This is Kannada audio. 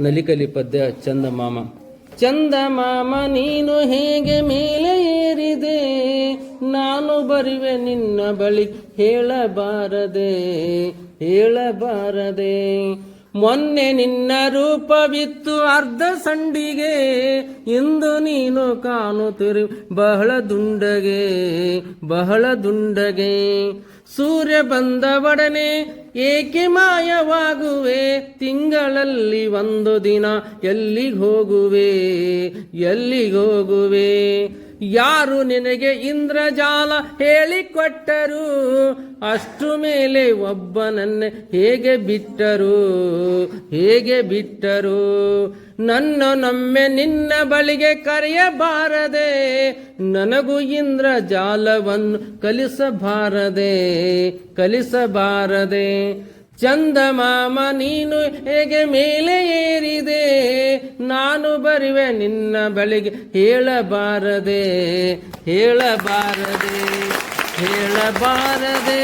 ನಲಿಕಲಿ ಪದ್ಯ ಚಂದ ಮಾಮ ನೀನು ಹೇಗೆ ಮೇಲೆ ಏರಿದೆ? ನಾನು ಬರುವೆ ನಿನ್ನ ಬಳಿ ಹೇಳಬಾರದೆ ಹೇಳಬಾರದೆ. ಮೊನ್ನೆ ನಿನ್ನ ರೂಪವಿತ್ತು ಅರ್ಧ ಸಂಡಿಗೆ, ಇಂದು ನೀನು ಕಾಣುತ್ತಿರು ಬಹಳ ದುಂಡಗೆ ಬಹಳ ದುಂಡಗೆ. ಸೂರ್ಯ ಬಂದ ಒಡನೆ ಏಕೆ ಮಾಯವಾಗುವೆ? ತಿಂಗಳಲ್ಲಿ ಒಂದು ದಿನ ಎಲ್ಲಿಗೆ ಹೋಗುವೆ? ಎಲ್ಲಿಗೋಗುವೆ ಯಾರು ನಿನಗೆ ಇಂದ್ರಜಾಲ ಹೇಳಿಕೊಟ್ಟರು? ಅಷ್ಟು ಮೇಲೆ ಒಬ್ಬನನ್ನೇ ಹೇಗೆ ಬಿಟ್ಟರು? ಹೇಗೆ ಬಿಟ್ಟರು? ನನ್ನ ನಮ್ಮೆ ನಿನ್ನ ಬಳಿಗೆ ಕರೆಯಬಾರದೆ, ನನಗೂ ಇಂದ್ರ ಜಾಲವನ್ನು ಕಲಿಸಬಾರದೆ ಕಲಿಸಬಾರದೆ. ಚಂದಮಾಮ, ನೀನು ಹೇಗೆ ಮೇಲೆ ಏರಿದೆ? ನಾನು ಬರುವೆ ನಿನ್ನ ಬಳಿಗೆ ಹೇಳಬಾರದೆ ಹೇಳಬಾರದೆ ಹೇಳಬಾರದೆ.